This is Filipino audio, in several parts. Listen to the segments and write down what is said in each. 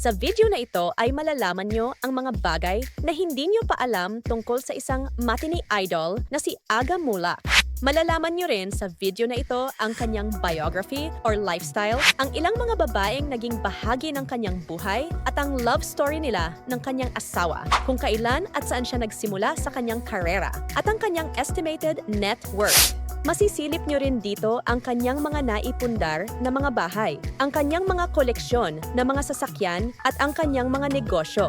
Sa video na ito ay malalaman nyo ang mga bagay na hindi nyo pa alam tungkol sa isang matinee idol na si Aga Mulak. Malalaman nyo rin sa video na ito ang kanyang biography or lifestyle, ang ilang mga babaeng naging bahagi ng kanyang buhay, at ang love story nila ng kanyang asawa, kung kailan at saan siya nagsimula sa kanyang karera, at ang kanyang estimated net worth. Masisilip nyo rin dito ang kanyang mga naipundar na mga bahay, ang kanyang mga koleksyon na mga sasakyan at ang kanyang mga negosyo.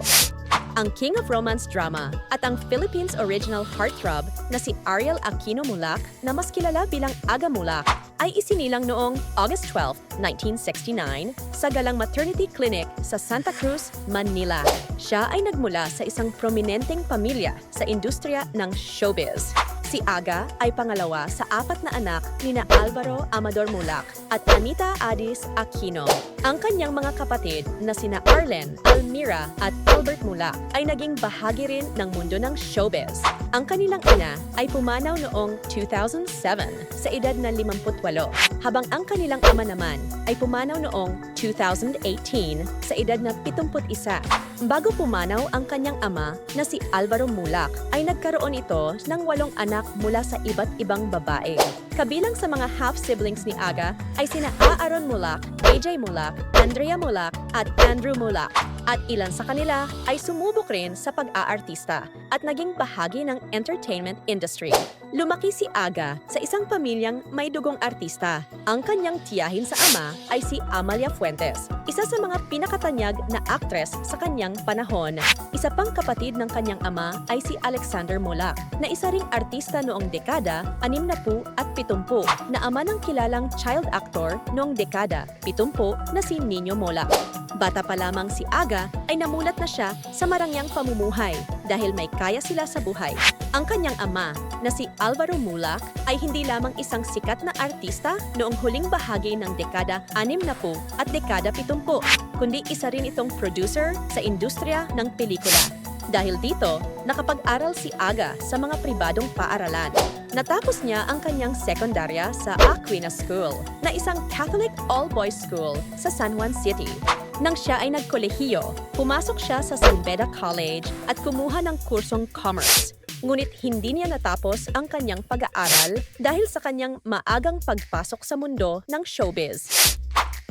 Ang King of Romance drama at ang Philippines original heartthrob na si Ariel Aquino Mulak na mas kilala bilang Aga Mulak ay isinilang noong August 12, 1969 sa Galang Maternity Clinic sa Santa Cruz, Manila. Siya ay nagmula sa isang prominenteng pamilya sa industriya ng showbiz. Si Aga ay pangalawa sa apat na anak ni na Alvaro Amador Mulak at Anita Adis Aquino. Ang kanyang mga kapatid na sina Arlen, Almira at Albert Mulak ay naging bahagi rin ng mundo ng showbiz. Ang kanilang ina ay pumanaw noong 2007 sa edad na 58, habang ang kanilang ama naman ay pumanaw noong 2018 sa edad na 71. Bago pumanaw ang kanyang ama na si Alvaro Mulak, ay nagkaroon ito ng walong anak mula sa iba't ibang babae. Kabilang sa mga half-siblings ni Aga ay sina Aaron Mulak, AJ Mulak, Andrea Mulak at Andrew Mulak. At ilan sa kanila ay sumubok rin sa pag-aartista at naging bahagi ng entertainment industry. Lumaki si Aga sa isang pamilyang may dugong artista. Ang kanyang tiyahin sa ama ay si Amalia Fuentes, isa sa mga pinakatanyag na aktres sa kanyang panahon. Isa pang kapatid ng kanyang ama ay si Alexander Mulak, na isa ring artista noong dekada 60 at 70 na ama ng kilalang child actor noong dekada 70 na si Nino Mulak. Bata pa lamang si Aga ay namulat na siya sa marangyang pamumuhay dahil may kaya sila sa buhay. Ang kanyang ama na si Alvaro Mulak ay hindi lamang isang sikat na artista noong huling bahagi ng dekada 60 at dekada 70, kundi isa rin itong producer sa industriya ng pelikula. Dahil dito, nakapag-aral si Aga sa mga pribadong paaralan. Natapos niya ang kanyang sekundarya sa Aquinas School, na isang Catholic all-boys school sa San Juan City. Nang siya ay nagkolehiyo, pumasok siya sa San Beda College at kumuha ng kursong commerce. Ngunit hindi niya natapos ang kanyang pag-aaral dahil sa kanyang maagang pagpasok sa mundo ng showbiz.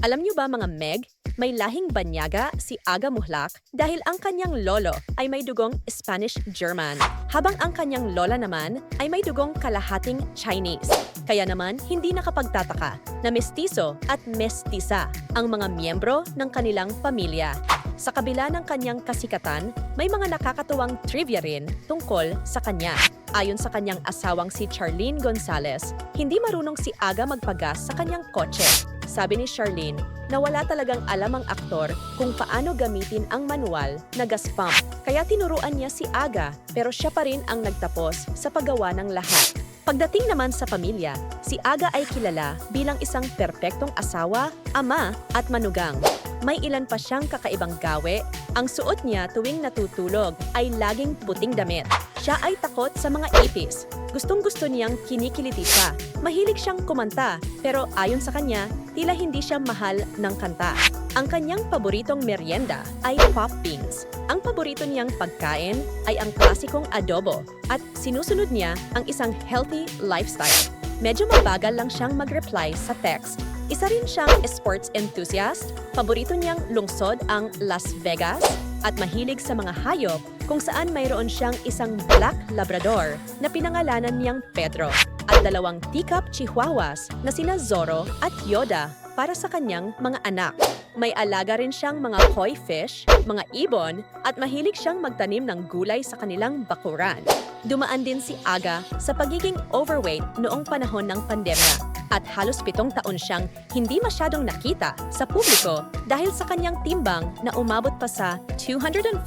Alam niyo ba mga Meg, may lahing banyaga si Aga Muhlak dahil ang kanyang lolo ay may dugong Spanish-German, habang ang kanyang lola naman ay may dugong kalahating Chinese. Kaya naman, hindi nakapagtataka na mestizo at mestisa ang mga miyembro ng kanilang pamilya. Sa kabila ng kanyang kasikatan, may mga nakakatuwang trivia rin tungkol sa kanya. Ayon sa kanyang asawang si Charlene Gonzalez, hindi marunong si Aga magpagas sa kanyang kotse. Sabi ni Charlene na wala talagang alam ang aktor kung paano gamitin ang manual na gas pump. Kaya tinuruan niya si Aga pero siya pa rin ang nagtapos sa paggawa ng lahat. Pagdating naman sa pamilya, si Aga ay kilala bilang isang perpektong asawa, ama at manugang. May ilan pa siyang kakaibang gawe. Ang suot niya tuwing natutulog ay laging puting damit. Siya ay takot sa mga ipis. Gustong-gusto niyang kinikiliti siya. Mahilig siyang kumanta, pero ayon sa kanya, tila hindi siya mahal ng kanta. Ang kanyang paboritong merienda ay pop beans. Ang paborito niyang pagkain ay ang klasikong adobo at sinusunod niya ang isang healthy lifestyle. Medyo mabagal lang siyang mag-reply sa text. Isa rin siyang sports enthusiast, paborito niyang lungsod ang Las Vegas, at mahilig sa mga hayop kung saan mayroon siyang isang black labrador na pinangalanan niyang Pedro at dalawang teacup chihuahuas na sina Zorro at Yoda para sa kanyang mga anak. May alaga rin siyang mga koi fish, mga ibon, at mahilig siyang magtanim ng gulay sa kanilang bakuran. Dumaan din si Aga sa pagiging overweight noong panahon ng pandemya at halos pitong taon siyang hindi masyadong nakita sa publiko dahil sa kanyang timbang na umabot pa sa 205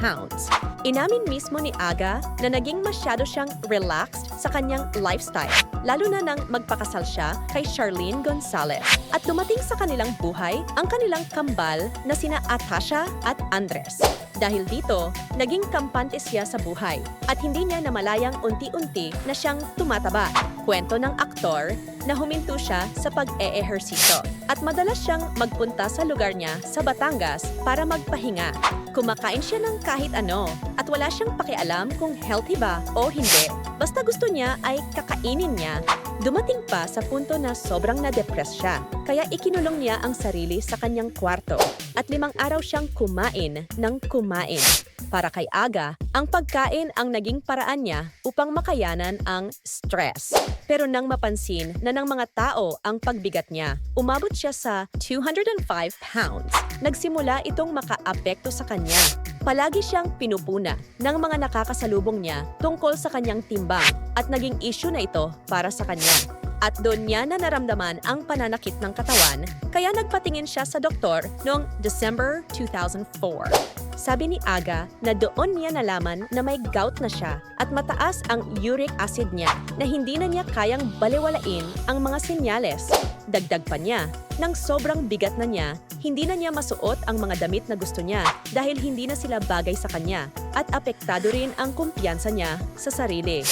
pounds. Inamin mismo ni Aga na naging masyado siyang relaxed sa kanyang lifestyle, lalo na nang magpakasal siya kay Charlene Gonzalez. At dumating sa kanilang buhay ang kanilang kambal na sina Atasha at Andres. Dahil dito, naging kampante siya sa buhay at hindi niya namalayang unti-unti na siyang tumataba. Kwento ng aktor na huminto siya sa pag-eehersisyo at madalas siyang magpunta sa lugar niya sa Batangas para magpahinga. Kumakain siya ng kahit ano at wala siyang pakialam kung healthy ba o hindi. Basta gusto niya ay kakainin niya. Dumating pa sa punto na sobrang na-depress siya, kaya ikinulong niya ang sarili sa kanyang kwarto at limang araw siyang kumain ng kumain. Para kay Aga, ang pagkain ang naging paraan niya upang makayanan ang stress. Pero nang mapansin na ng mga tao ang pagbigat niya, umabot siya sa 205 pounds. Nagsimula itong makaapekto sa kanya. Palagi siyang pinupuna ng mga nakakasalubong niya tungkol sa kanyang timbang at naging issue na ito para sa kanya. At doon niya na naramdaman ang pananakit ng katawan, kaya nagpatingin siya sa doktor noong December 2004. Sabi ni Aga na doon niya nalaman na may gout na siya at mataas ang uric acid niya na hindi na niya kayang baliwalain ang mga senyales. Dagdag pa niya, nang sobrang bigat na niya, hindi na niya masuot ang mga damit na gusto niya dahil hindi na sila bagay sa kanya at apektado rin ang kumpiyansa niya sa sarili.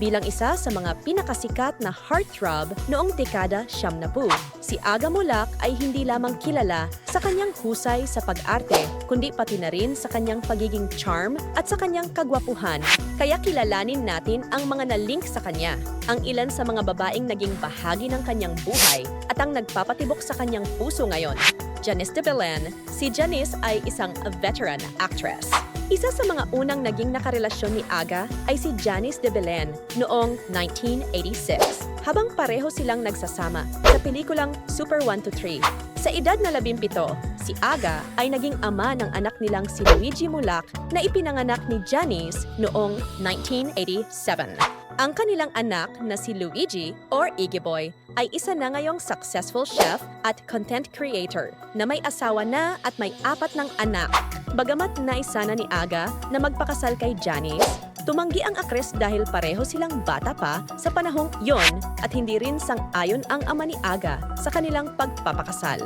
Bilang isa sa mga pinakasikat na heartthrob noong dekada siyam na po, si Aga Mulak ay hindi lamang kilala sa kanyang husay sa pag-arte, kundi pati na rin sa kanyang pagiging charm at sa kanyang kagwapuhan. Kaya kilalanin natin ang mga na-link sa kanya, ang ilan sa mga babaeng naging bahagi ng kanyang buhay at ang nagpapatibok sa kanyang puso ngayon. Janice de Belen, si Janice ay isang veteran actress. Isa sa mga unang naging nakarelasyon ni Aga ay si Janice de Belen noong 1986. Habang pareho silang nagsasama sa pelikulang Super 1 to 3. Sa edad na 17, si Aga ay naging ama ng anak nilang si Luigi Mulak na ipinanganak ni Janice noong 1987. Ang kanilang anak na si Luigi or Iggy Boy ay isa na ngayong successful chef at content creator na may asawa na at may apat ng anak. Bagamat naisana ni Aga na magpakasal kay Janice, tumanggi ang aktres dahil pareho silang bata pa sa panahong yon at hindi rin sang-ayon ang ama ni Aga sa kanilang pagpapakasal.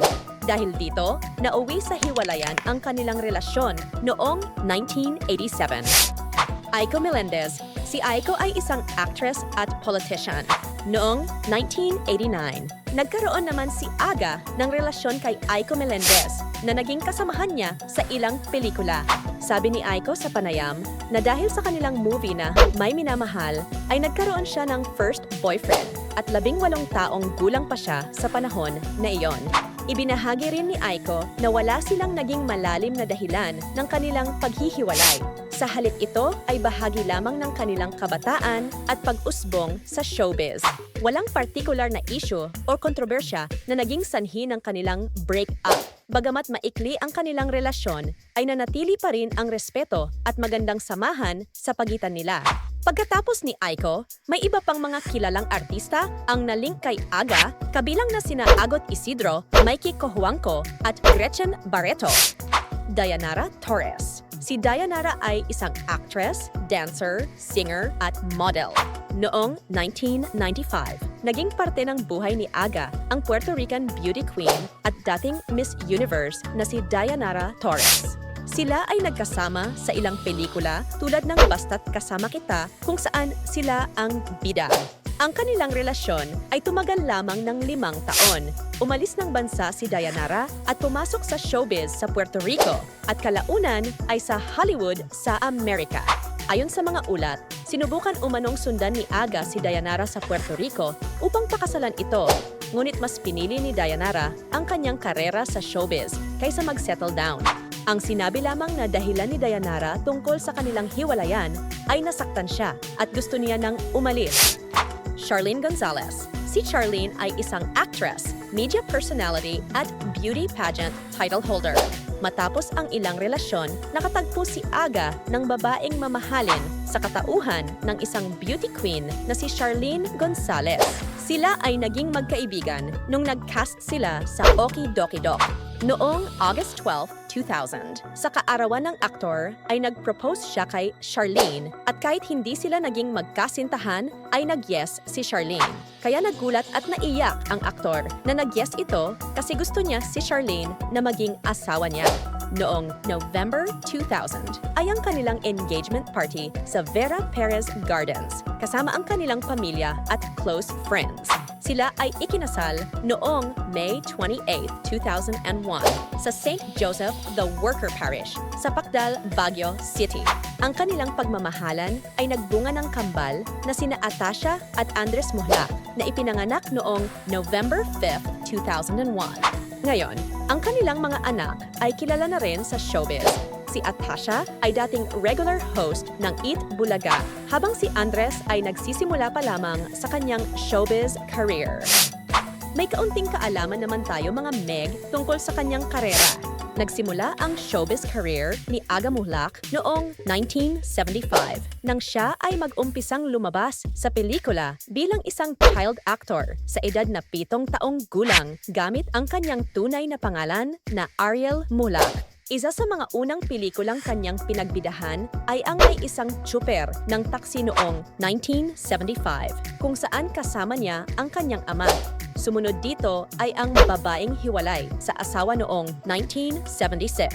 Dahil dito, nauwi sa hiwalayan ang kanilang relasyon noong 1987. Aiko Melendez. Si Aiko ay isang actress at politician. Noong 1989, nagkaroon naman si Aga ng relasyon kay Aiko Melendez na naging kasamahan niya sa ilang pelikula. Sabi ni Aiko sa panayam na dahil sa kanilang movie na May Minamahal, ay nagkaroon siya ng first boyfriend at labing walong taong gulang pa siya sa panahon na iyon. Ibinahagi rin ni Aiko na wala silang naging malalim na dahilan ng kanilang paghihiwalay. Sa halip ito ay bahagi lamang ng kanilang kabataan at pag-usbong sa showbiz. Walang partikular na issue o kontrobersya na naging sanhi ng kanilang break-up. Bagamat maikli ang kanilang relasyon, ay nanatili pa rin ang respeto at magandang samahan sa pagitan nila. Pagkatapos ni Aiko, may iba pang mga kilalang artista ang nalink kay Aga, kabilang na sina Agot Isidro, Mikey Cojuangco at Gretchen Barreto. Dayanara Torres. Si Dayanara ay isang actress, dancer, singer at model. Noong 1995, naging parte ng buhay ni Aga ang Puerto Rican beauty queen at dating Miss Universe na si Dayanara Torres. Sila ay nagkasama sa ilang pelikula tulad ng Basta't Kasama Kita kung saan sila ang bida. Ang kanilang relasyon ay tumagal lamang ng limang taon. Umalis ng bansa si Dayanara at pumasok sa showbiz sa Puerto Rico at kalaunan ay sa Hollywood sa Amerika. Ayon sa mga ulat, sinubukan umanong sundan ni Aga si Dayanara sa Puerto Rico upang pakasalan ito. Ngunit mas pinili ni Dayanara ang kanyang karera sa showbiz kaysa mag-settle down. Ang sinabi lamang na dahilan ni Dayanara tungkol sa kanilang hiwalayan ay nasaktan siya at gusto niya nang umalis. Charlene Gonzalez. Si Charlene ay isang actress, media personality at beauty pageant title holder. Matapos ang ilang relasyon, nakatagpo si Aga ng babaeng mamahalin sa katauhan ng isang beauty queen na si Charlene Gonzalez. Sila ay naging magkaibigan nung nag-cast sila sa Oki Doki Dok noong August 12, 2000. Sa kaarawan ng aktor ay nag-propose siya kay Charlene at kahit hindi sila naging magkasintahan ay nag-yes si Charlene. Kaya nagulat at naiyak ang aktor na nag-yes ito kasi gusto niya si Charlene na maging asawa niya. Noong November 2000 ay ang kanilang engagement party sa Vera Perez Gardens kasama ang kanilang pamilya at close friends. Sila ay ikinasal noong May 28, 2001 sa St. Joseph the Worker Parish sa Pacdal, Baguio City. Ang kanilang pagmamahalan ay nagbunga ng kambal na sina Atasha at Andres Muhlak na ipinanganak noong November 5, 2001. Ngayon, ang kanilang mga anak ay kilala na rin sa showbiz. Si Atasha ay dating regular host ng Eat Bulaga, habang si Andres ay nagsisimula pa lamang sa kanyang showbiz career. May kaunting kaalaman naman tayo mga Meg tungkol sa kanyang karera. Nagsimula ang showbiz career ni Aga Muhlak noong 1975 nang siya ay mag-umpisang lumabas sa pelikula bilang isang child actor sa edad na pitong taong gulang gamit ang kanyang tunay na pangalan na Ariel Muhlak. Isa sa mga unang pelikulang kanyang pinagbidahan ay ang may isang tsuper ng taksi noong 1975 kung saan kasama niya ang kanyang ama. Sumunod dito ay ang babaeng hiwalay sa asawa noong 1976.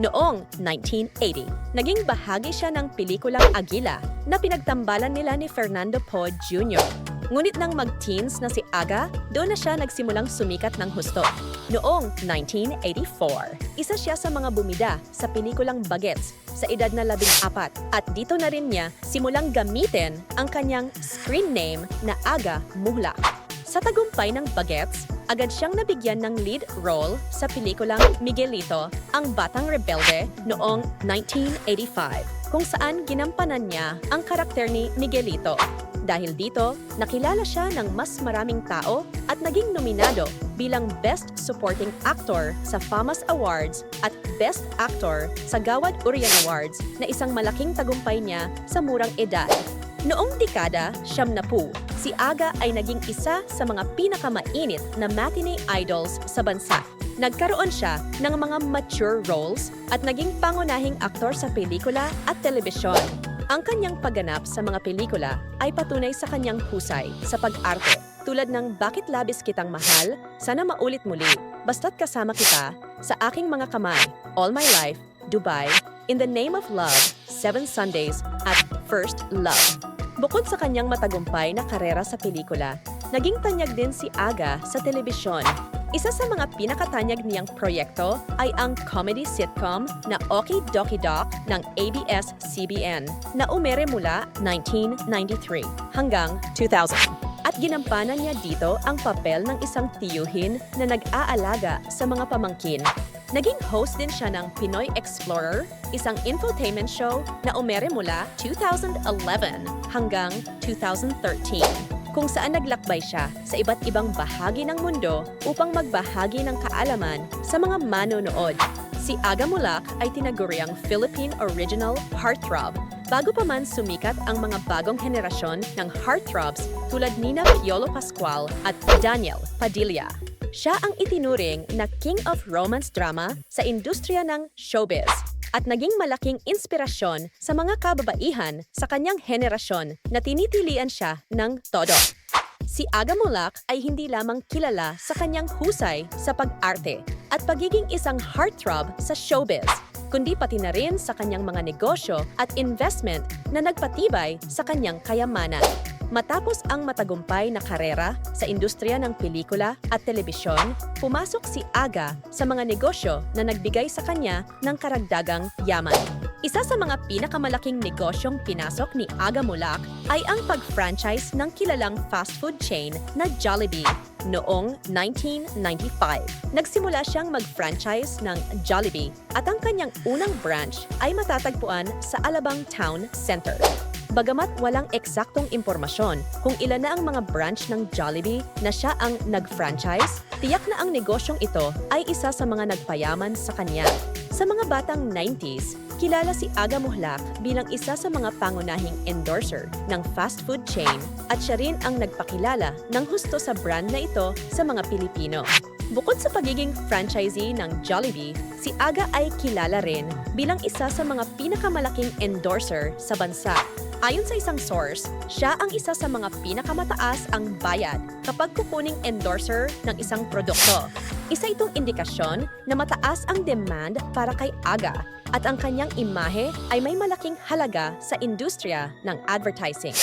Noong 1980, naging bahagi siya ng pelikulang Agila na pinagtambalan nila ni Fernando Poe Jr. Ngunit nang mag-teens na si Aga, doon na siya nagsimulang sumikat ng husto. Noong 1984, isa siya sa mga bumida sa pelikulang Bagets sa edad na labing apat at dito na rin niya simulang gamitin ang kanyang screen name na Aga Muhlak. Sa tagumpay ng Bagets, agad siyang nabigyan ng lead role sa pelikulang Miguelito, ang Batang Rebelde noong 1985, kung saan ginampanan niya ang karakter ni Miguelito. Dahil dito, nakilala siya ng mas maraming tao at naging nominado bilang Best Supporting Actor sa FAMAS Awards at Best Actor sa Gawad Urian Awards na isang malaking tagumpay niya sa murang edad. Noong dekada, siyam na po, si Aga ay naging isa sa mga pinakamainit na matinee idols sa bansa. Nagkaroon siya ng mga mature roles at naging pangunahing aktor sa pelikula at telebisyon. Ang kanyang pagganap sa mga pelikula ay patunay sa kanyang husay sa pag-arte tulad ng Bakit Labis Kitang Mahal, Sana Maulit Muli, Basta't Kasama Kita, Sa Aking Mga Kamay, All My Life, Dubai, In the Name of Love, Seven Sundays, at First Love. Bukod sa kanyang matagumpay na karera sa pelikula, naging tanyag din si Aga sa telebisyon. Isa sa mga pinakatanyag niyang proyekto ay ang comedy sitcom na Okie Dokie Doc ng ABS-CBN na umere mula 1993 hanggang 2000 at ginampanan niya dito ang papel ng isang tiyuhin na nag-aalaga sa mga pamangkin. Naging host din siya ng Pinoy Explorer, isang infotainment show na umere mula 2011 hanggang 2013 kung saan naglakbay siya sa iba't ibang bahagi ng mundo upang magbahagi ng kaalaman sa mga manonood. Si Aga Mulak ay tinaguriang Philippine Original Heartthrob bago pa man sumikat ang mga bagong henerasyon ng heartthrobs tulad nina Piolo Pascual at Daniel Padilla. Siya ang itinuring na King of Romance Drama sa industriya ng showbiz at naging malaking inspirasyon sa mga kababaihan sa kanyang henerasyon na tinitilian siya ng todo. Si Aga Mulak ay hindi lamang kilala sa kanyang husay sa pag-arte at pagiging isang heartthrob sa showbiz, kundi pati na rin sa kanyang mga negosyo at investment na nagpatibay sa kanyang kayamanan. Matapos ang matagumpay na karera sa industriya ng pelikula at telebisyon, pumasok si Aga sa mga negosyo na nagbigay sa kanya ng karagdagang yaman. Isa sa mga pinakamalaking negosyong pinasok ni Aga Mulak ay ang pag-franchise ng kilalang fast food chain na Jollibee noong 1995. Nagsimula siyang mag-franchise ng Jollibee at ang kanyang unang branch ay matatagpuan sa Alabang Town Center. Bagamat walang eksaktong impormasyon kung ilan na ang mga branch ng Jollibee na siya ang nag-franchise, tiyak na ang negosyong ito ay isa sa mga nagpayaman sa kanya. Sa mga batang 90s, kilala si Aga Muhlak bilang isa sa mga pangunahing endorser ng fast food chain at siya rin ang nagpakilala ng husto sa brand na ito sa mga Pilipino. Bukod sa pagiging franchisee ng Jollibee, si Aga ay kilala rin bilang isa sa mga pinakamalaking endorser sa bansa. Ayon sa isang source, siya ang isa sa mga pinakamataas ang bayad kapag kukuning endorser ng isang produkto. Isa itong indikasyon na mataas ang demand para kay Aga at ang kanyang imahe ay may malaking halaga sa industriya ng advertising.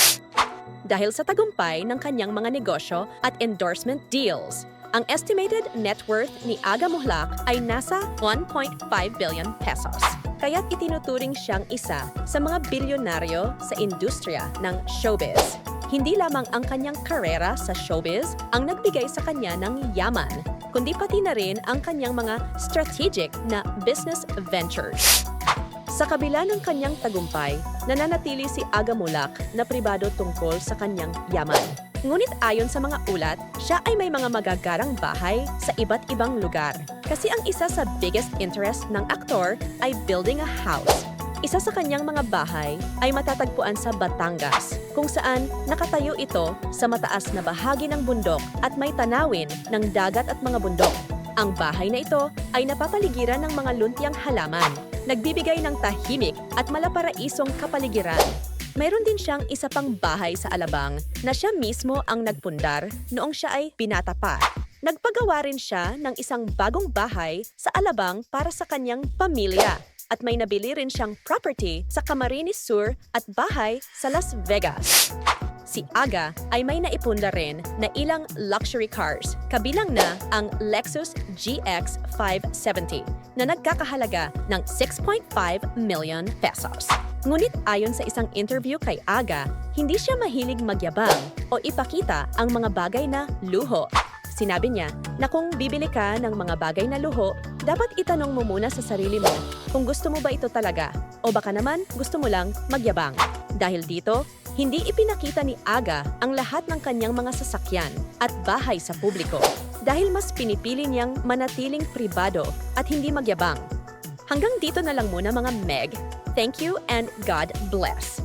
dahil sa tagumpay ng kanyang mga negosyo at endorsement deals. Ang estimated net worth ni Aga Muhlak ay nasa 1.5 billion pesos. Kaya't itinuturing siyang isa sa mga bilyonaryo sa industriya ng showbiz. Hindi lamang ang kanyang karera sa showbiz ang nagbigay sa kanya ng yaman, kundi pati na rin ang kanyang mga strategic na business ventures. Sa kabila ng kanyang tagumpay, nananatili si Aga Mulak na pribado tungkol sa kanyang yaman. Ngunit ayon sa mga ulat, siya ay may mga magagarang bahay sa iba't ibang lugar. Kasi ang isa sa biggest interest ng aktor ay building a house. Isa sa kanyang mga bahay ay matatagpuan sa Batangas, kung saan nakatayo ito sa mataas na bahagi ng bundok at may tanawin ng dagat at mga bundok. Ang bahay na ito ay napapaligiran ng mga luntiang halaman, nagbibigay ng tahimik at malaparaisong kapaligiran. Mayroon din siyang isa pang bahay sa Alabang na siya mismo ang nagpundar noong siya ay pinata pa. Nagpagawa rin siya ng isang bagong bahay sa Alabang para sa kanyang pamilya at may nabili rin siyang property sa Camarines Sur at bahay sa Las Vegas. Si Aga ay may naipunda rin na ilang luxury cars, kabilang na ang Lexus GX 570 na nagkakahalaga ng 6.5 million pesos. Ngunit ayon sa isang interview kay Aga, hindi siya mahilig magyabang o ipakita ang mga bagay na luho. Sinabi niya na kung bibili ka ng mga bagay na luho, dapat itanong mo muna sa sarili mo kung gusto mo ba ito talaga o baka naman gusto mo lang magyabang. Dahil dito, hindi ipinakita ni Aga ang lahat ng kanyang mga sasakyan at bahay sa publiko dahil mas pinipili niyang manatiling pribado at hindi magyabang. Hanggang dito na lang muna mga Meg. Thank you and God bless.